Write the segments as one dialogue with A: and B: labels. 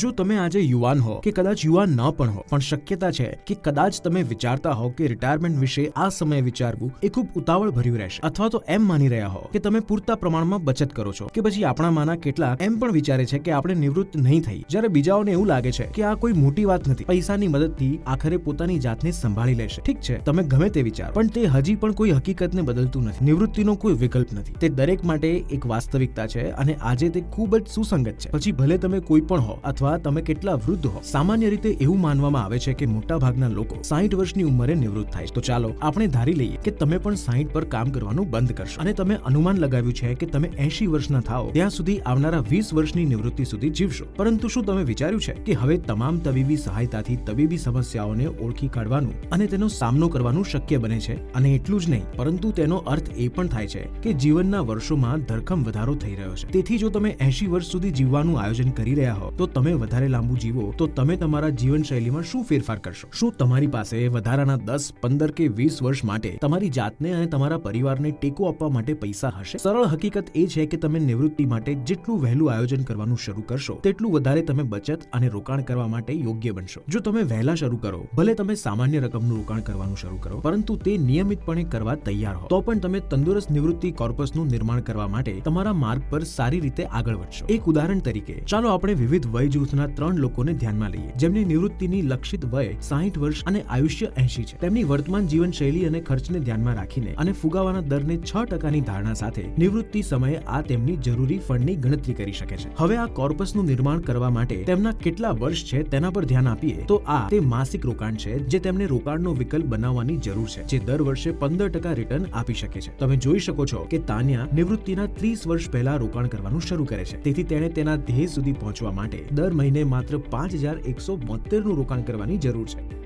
A: જો તમે આજે યુવાન હો કે કદાચ યુવાન ન પણ હો, પણ શક્યતા છે કે કદાચ તમે વિચારતા હો કે રિટાયરમેન્ટ વિશે આ સમયે વિચારવું એ ખૂબ ઉતાવળ ભર્યું રહેશે. અથવા તો એમ માની રહ્યા હો કે તમે પૂરતા પ્રમાણમાં બચત કરો છો, કે પછી આપણામાંના કેટલાક એમ પણ વિચારે છે કે આપણે નિવૃત્ત નહીં થઈ. જ્યારે બીજાઓને એવું લાગે છે કે આ કોઈ મોટી વાત નથી, પૈસાની મદદથી આખરે પોતાની જાતને સંભાળી લેશે. ઠીક છે, તમે ગમે તે વિચાર, પણ તે હજી પણ કોઈ હકીકતને બદલતું નથી. નિવૃત્તિનો કોઈ વિકલ્પ નથી. તે દરેક માટે એક વાસ્તવિકતા છે અને આજે તે ખૂબ જ સુસંગત છે. પછી ભલે તમે કોઈ પણ હો અથવા તમે કેટલા વૃદ્ધ હો. સામાન્ય રીતે એવું માનવામાં આવે છે કે મોટા ભાગના લોકો સાહીઠ વર્ષની ઉંમરે નિવૃત્ત થાય તો ચાલો આપણે ધારી લઈએ કે તમે પણ સાહીઠ પર કામ કરવાનું બંધ કરશો. અને તમે અનુમાન લગાવ્યું છે કે તમે એંશી વર્ષના થાઓ, ત્યાં સુધી આવનારા વીસ વર્ષની નિવૃત્તિ સુધી જીવશો. પરંતુ શું તમે વિચાર્યું છે કે હવે તમામ તબીબી સહાયતાથી તબીબી સમસ્યાઓને ઓળખી કાઢવાનું અને તેનો સામનો કરવાનું શક્ય બને છે? અને એટલું જ નહીં, પરંતુ તેનો અર્થ એ પણ થાય છે કે જીવનના વર્ષોમાં ધરખમ વધારો થઈ રહ્યો છે. તેથી જો તમે એંશી વર્ષ સુધી જીવવાનું આયોજન કરી રહ્યા હો, તો તમે વધારે લાંબુ જીવો, તો તમે તમારા જીવનશૈલીમાં શું ફેરફાર કરશો? શું તમારી પાસે વધારાના દસ, પંદર કે વીસ વર્ષ માટે તમારી જાતને અને તમારા પરિવારને ટેકો આપવા માટે પૈસા હશે? સરળ હકીકત એ છે કે તમે નિવૃત્તિ માટે જેટલું વહેલું આયોજન કરવાનું શરૂ કરશો, તેટલું વધારે તમે બચત અને રોકાણ કરવા માટે યોગ્ય બનશો. જો તમે વહેલા શરૂ કરો, ભલે તમે સામાન્ય રકમનું રોકાણ કરવાનું શરૂ કરો, પરંતુ તે નિયમિતપણે કરવા તૈયાર હો. તો પણ તમે તંદુરસ્ત નિવૃત્તિ કોર્પસનું નિર્માણ કરવા માટે તમારા માર્ગ પર સારી રીતે આગળ વધશો. એક ઉદાહરણ તરીકે, ચાલો આપણે વિવિધ વય જૂથના ત્રણ લોકોને ધ્યાનમાં લઈએ. જેમની નિવૃત્તિની લક્ષિત વય સાહીઠ વર્ષ અને આયુષ્ય એંશી છે. તેમની વર્તમાન જીવનશૈલી અને ખર્ચને ધ્યાનમાં રાખીને અને ફુગાવાના દરને છ ટકાની ધારણા સાથે નિવૃત્તિ સમયે આ તેમની જરૂરી ફંડની ગણતરી કરી શકે છે. હવે આ કોર્પસનું નિર્માણ કરવા માટે તેમના કેટલા વર્ષ છે તેના પર ધ્યાન આપીએ તો આ તે માસિક રોકાણ છે જે તેમને રોકાણનો વિકલ્પ બનાવવાની જરૂર છે, જે દર વર્ષે પંદર ટકા રિટર્ન આપી શકે છે. તમે જોઈ શકો છો કે તાન્યા નિવૃત્તિના ત્રીસ વર્ષ પહેલા રોકાણ કરવાનું શરૂ કરે છે. તેથી તેણે તેના ધ્યેય સુધી પહોંચવા માટે દર મહિને માત્ર પાંચ હજાર એકસો બોતેરનું રોકાણ કરવાની જરૂર છે.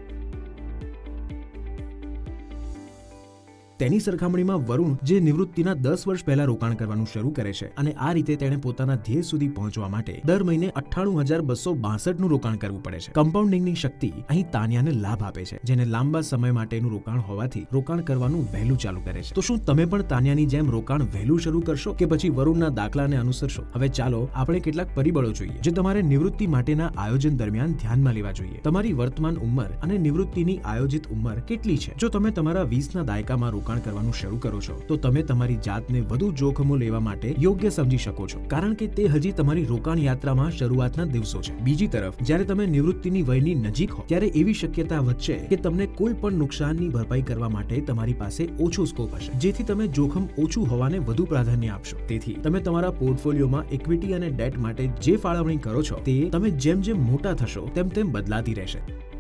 A: તેની સરખામણીમાં વરુણ, જે નિવૃત્તિના દસ વર્ષ પહેલા રોકાણ કરવાનું શરૂ કરે છે અને આ રીતે તેણે પોતાના ધ્યેય સુધી પહોંચવા માટે દર મહિને અઠ્ઠાણું હજાર બસો બાસઠનું રોકાણ કરવું પડે છે. કમ્પાઉન્ડિંગની શક્તિ અહીં તાન્યાને લાભ આપે છે, જેને લાંબા સમય માટેનું રોકાણ હોવાથી રોકાણ કરવાનું વહેલું ચાલુ કરે છે. તો શું તમે પણ તાન્યાની જેમ રોકાણ વહેલું શરૂ કરશો કે પછી વરુણના દાખલાને અનુસરશો? હવે ચાલો આપણે કેટલાક પરિબળો જોઈએ, જે તમારે નિવૃત્તિ માટેના આયોજન દરમિયાન ધ્યાનમાં લેવા જોઈએ. તમારી વર્તમાન ઉંમર અને નિવૃત્તિની આયોજિત ઉંમર કેટલી છે? જો તમે તમારા વીસના દાયકામાં રોકાણ કરવાનું શરૂ કરો છો, તો તમે તમારી જાતને વધુ જોખમો લેવા માટે યોગ્ય સમજી શકો છો. કારણ કે તે હજી તમારી રોકાણ યાત્રામાં શરૂઆતના દિવસો છે. બીજી તરફ, જ્યારે તમે નિવૃત્તિની વયની નજીક હો, ત્યારે એવી શક્યતા વધશે કે તમને કોઈ પણ નુકસાનની ભરપાઈ કરવા માટે તમારી પાસે ઓછો સ્કોપ હશે, જેથી તમે જોખમ ઓછું હોવાને વધુ પ્રાધાન્ય આપશો. તેથી, તમે તમારા પોર્ટફોલિયોમાં ઇક્વિટી અને ડેટ માટે જે ફાળવણી કરો છો, તે તમે જેમ જેમ મોટા થશો, તેમ તેમ બદલાતી રહેશે.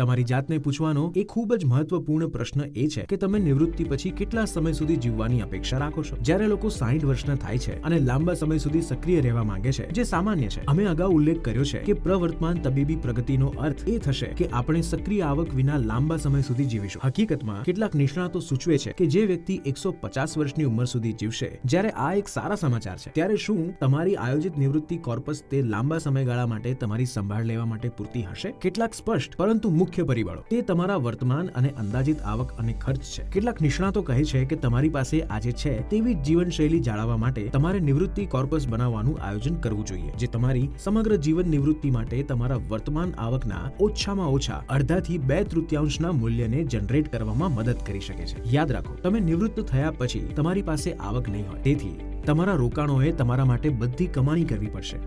A: તમારી જાતને પૂછવાનો એ ખૂબ જ મહત્વપૂર્ણ પ્રશ્ન એ છે કે તમે નિવૃત્તિ પછી કેટલા સમય સુધી જીવવાની અપેક્ષા રાખો છો? જ્યારે લોકો સાહીઠ વર્ષના થાય છે અને લાંબા સમય સુધી સક્રિય રહેવા માંગે છે, જે સામાન્ય છે, અમે અગાઉ ઉલ્લેખ કર્યો છે કે પ્રવર્તમાન તબીબી પ્રગતિનો અર્થ એ થશે કે આપણે સક્રિય આવક વિના લાંબા સમય સુધી જીવીશું. હકીકતમાં, કેટલાક નિષ્ણાતો સૂચવે છે કે જે વ્યક્તિ એકસો પચાસ વર્ષની ઉંમર સુધી જીવશે, જ્યારે આ એક સારા સમાચાર છે. ત્યારે શું તમારી આયોજિત નિવૃત્તિ કોર્પસ તે લાંબા સમયગાળા માટે તમારી સંભાળ લેવા માટે પૂરતી હશે? કેટલાક સ્પષ્ટ, પરંતુ મુખ્ય પરિબળો. તે તમારા વર્તમાન અને અંદાજિત આવક અને ખર્ચ છે. કેટલાક નિષ્ણાતો કહે છે કે તમારી પાસે આજે છે તેવી જીવનશૈલી જાળવવા માટે તમારે નિવૃત્તિ કોર્પસ બનાવવાનું આયોજન કરવું જોઈએ, જે તમારી સમગ્ર જીવન નિવૃત્તિ માટે તમારા વર્તમાન આવકના ઓછામાં ઓછા અડધાથી બે તૃતીયાંશના મૂલ્યને જનરેટ કરવામાં મદદ કરી શકે છે. યાદ રાખો, તમે નિવૃત્ત થયા પછી તમારી પાસે આવક નહીં હોય. તેથી તમારા રોકાણોએ તમારા માટે બધી કમાણી કરવી પડશે.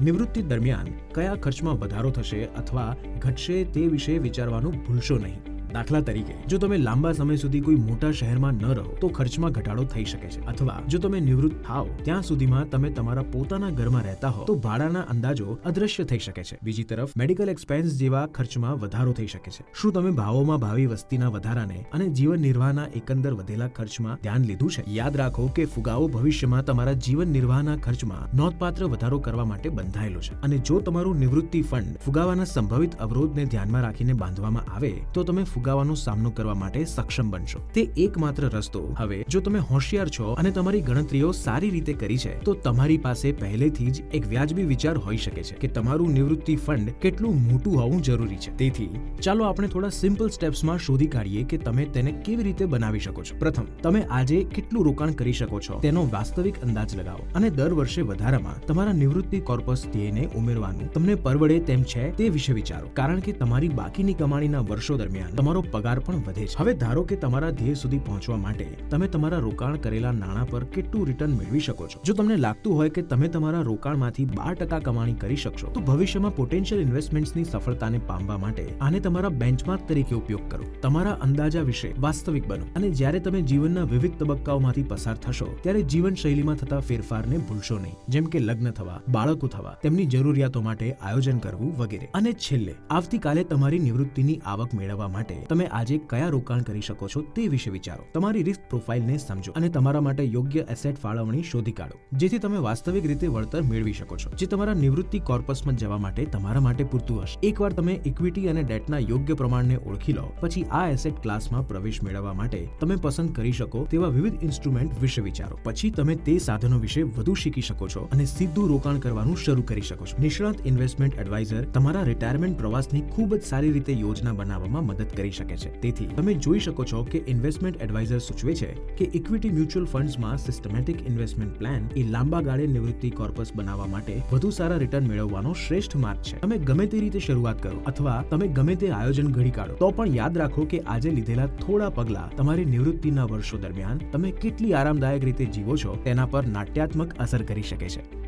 A: નિવૃત્તિ દરમિયાન કયા ખર્ચમાં વધારો થશે અથવા ઘટશે તે વિશે વિચારવાનું ભૂલશો નહીં. દાખલા તરીકે, જો તમે લાંબા સમય સુધી કોઈ મોટા શહેરમાં ન રહો, તો ખર્ચમાં ઘટાડો થઈ શકે છે. અથવા, જો તમે નિવૃત્ત થાવ ત્યાં સુધીમાં તમે તમારા પોતાના ઘરમાં રહેતા હો, તો ભાડાના અંદાજો અદ્રશ્ય થઈ શકે છે. બીજી તરફ મેડિકલ એક્સપેન્સ જેવા ખર્ચમાં વધારો થઈ શકે છે. શું તમે ભાવોમાં ભાવિ વસ્તીના વધારાને અને જીવન નિર્વાહના એકંદર વધેલા ખર્ચમાં ધ્યાન લીધું છે? યાદ રાખો કે ફુગાવો ભવિષ્યમાં તમારા જીવન નિર્વાહના ખર્ચમાં નોંધપાત્ર વધારો કરવા માટે બંધાયેલો છે. અને જો તમારું નિવૃત્તિ ફંડ ફુગાવાના સંભવિત અવરોધને ધ્યાનમાં રાખીને બાંધવામાં આવે, તો તમે ફુગાવા ફુગાવાનો સામનો કરવા માટે સક્ષમ બનશો. તે એકમાત્ર રસ્તો. હવે, જો તમે હોશિયાર છો અને તમારી ગણતરીઓ સારી રીતે કરી છે, તો તમારી પાસે પહેલેથી જ એક વ્યાજબી વિચાર હોઈ શકે છે કે તમારું નિવૃત્તિ ફંડ કેટલું મોટું હોવું જરૂરી છે. તેથી, ચાલો આપણે થોડા સિમ્પલ સ્ટેપ્સમાં શોધી કાઢીએ કે તમે તેને કેવી રીતે બનાવી શકો છો. પ્રથમ, તમે આજે કેટલું રોકાણ કરી શકો છો? તેનો વાસ્તવિક અંદાજ લગાવો અને દર વર્ષે વધારામાં તમારા નિવૃત્તિ કોર્પસ ધ્યેયને ઉમેરવાનું તમને પરવડે તેમ છે તે વિશે વિચારો. કારણ કે તમારી બાકીની કમાણીના વર્ષો દરમિયાન તમારો પગાર પણ વધે છે. હવે ધારો કે તમારા ધ્યેય સુધી પહોંચવા માટે તમે તમારા રોકાણ કરેલા નાણાં પર કેટલું રિટર્ન મેળવી શકો છો? જો તમને લાગતું હોય કે તમે તમારા રોકાણમાંથી બાર ટકા કમાણી કરી શકશો, તો ભવિષ્યમાં પોટેન્શિયલ ઇન્વેસ્ટમેન્ટ્સની સફળતાને પામવા માટે આને તમારા બેન્ચમાર્ક તરીકે ઉપયોગ કરો. તમારા અંદાજા વિશે વાસ્તવિક બનો અને જ્યારે તમે જીવનના વિવિધ તબક્કાઓમાંથી પસાર થશો, ત્યારે જીવનશૈલીમાં થતા ફેરફારને ભૂલશો નહીં. જેમ કે લગ્ન થવા, બાળકો થવા, તેમની જરૂરિયાતો માટે આયોજન કરવું વગેરે. અને છેલ્લે, આવતીકાલે તમારી નિવૃત્તિની આવક મેળવવા માટે તમે આજે કયા રોકાણ કરી શકો છો તે વિશે વિચારો. તમારી રિસ્ક પ્રોફાઇલને સમજો અને તમારા માટે યોગ્ય એસેટ ફાળવણી શોધી કાઢો, જેથી તમે વાસ્તવિક રીતે વળતર મેળવી શકો છો. જે તમારા નિવૃત્તિ કોર્પસમાં જવા માટે તમારા માટે પૂરતું હશે. એકવાર તમે ઇક્વિટી અને ડેટના યોગ્ય પ્રમાણને ઓળખી લો, પછી આ એસેટ ક્લાસમાં પ્રવેશ મેળવવા માટે તમે પસંદ કરી શકો તેવા વિવિધ ઇન્સ્ટ્રુમેન્ટ વિશે વિચારો. પછી તમે તે સાધનો વિશે વધુ શીખી શકો છો અને સીધું રોકાણ કરવાનું શરૂ કરી શકો છો. નિષ્ણાત ઇન્વેસ્ટમેન્ટ એડવાઇઝર તમારા રિટાયરમેન્ટ પ્રવાસની ખૂબ જ સારી રીતે યોજના બનાવવામાં મદદ કરી શકે છે. તેથી તમે જોઈ શકો છો કે ઇન્વેસ્ટમેન્ટ એડવાઇઝર સૂચવે છે કે ઇક્વિટી મ્યુચ્યુઅલ ફંડ્સમાં સિસ્ટમેટિક ઇન્વેસ્ટમેન્ટ પ્લાન એ લાંબા ગાળે નિવૃત્તિ કોર્પસ બનાવવા માટે વધુ સારા રિટર્ન મેળવવાનો શ્રેષ્ઠ માર્ગ છે. તમે ગમે તે રીતે શરૂઆત કરો અથવા તમે ગમે તે આયોજન ઘડી કાઢો, તો પણ યાદ રાખો કે આજે લીધેલા થોડા પગલા તમારી નિવૃત્તિના વર્ષો દરમિયાન તમે કેટલી આરામદાયક રીતે જીવો છો તેના પર નાટ્યાત્મક અસર કરી શકે છે.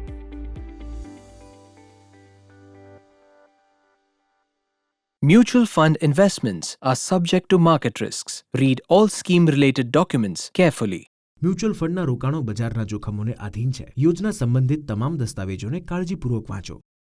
B: Mutual fund investments are subject to market risks. Read all scheme related documents carefully.
A: Mutual ફંડના રોકાણો બજારના જોખમોને આધીન છે યોજના સંબંધિત તમામ દસ્તાવેજોને કાળજીપૂર્વક વાંચો